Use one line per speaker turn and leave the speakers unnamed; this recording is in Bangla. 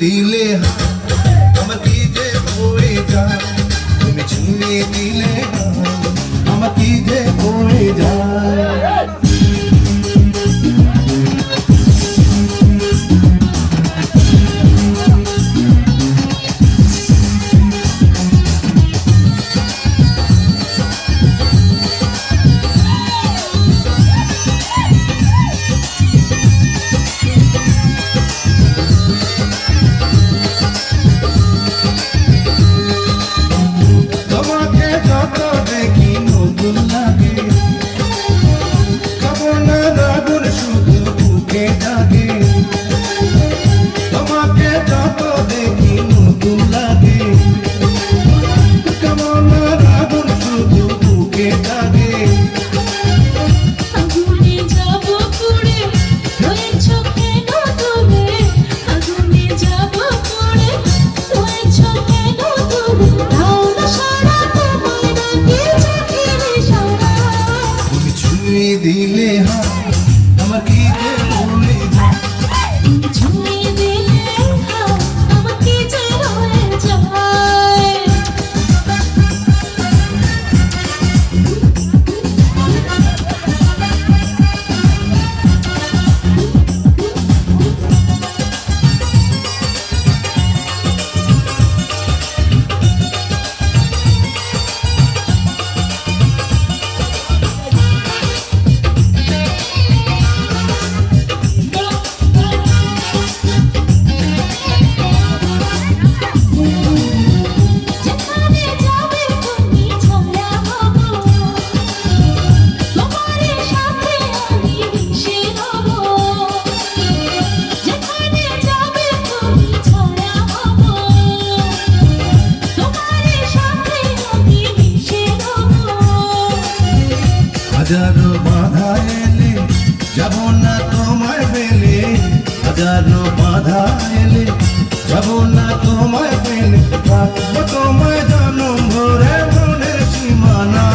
দিলে আমাকে যে
পড়ে যা তুমি
ছুঁয়ে দিলে আমাকে যে
পড়ে ಕೇಟ
হাজারো বাধা এলে, যাব না তোমায় পেলে হাজারো বাধা এলে, যাব না তোমায় পেলে তোমায় জন্ম ভরে মনে সীমানা।